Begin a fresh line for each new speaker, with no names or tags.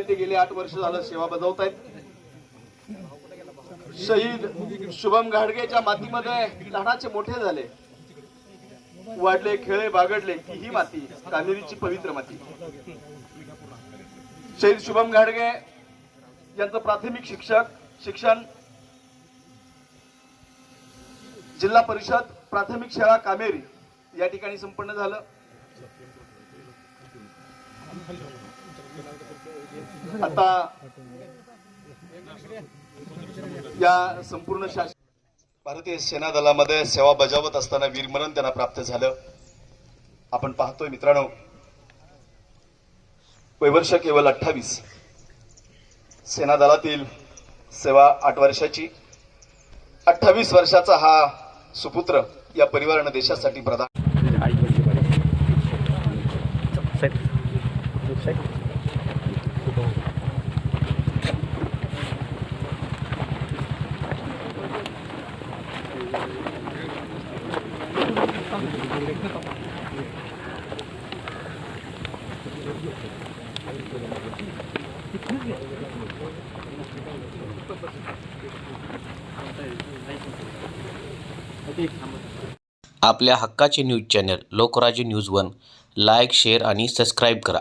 ते गेले आठ वर्ष झालं सेवा शहीद शुभम घाडगेच्या मातीमध्ये लहानाचे मोठे झाले. वाढले खेळे बागडले की ही माती कामेरीची पवित्र माती. शहीद शुभम घाडगे यांचं प्राथमिक शिक्षक शिक्षण जिल्हा परिषद प्राथमिक शाळा कामेरी. या ठिकाणी संपन्न झालं. आता या संपूर्ण शासन भारतीय सेना दलामध्ये सेवा बजावत असताना वीरमरण त्यांना प्राप्त झालं. आपण पाहतोय मित्रांनो वैवर्ष केवळ अठ्ठावीस. सेना दलातील सेवा आठ वर्षाची. अठ्ठावीस वर्षाचा हा सुपुत्र या परिवारानं देशासाठी प्रदान
आपल्या हक्काचे news channel Lokrajya news one like share आणि सबस्क्राईब करा.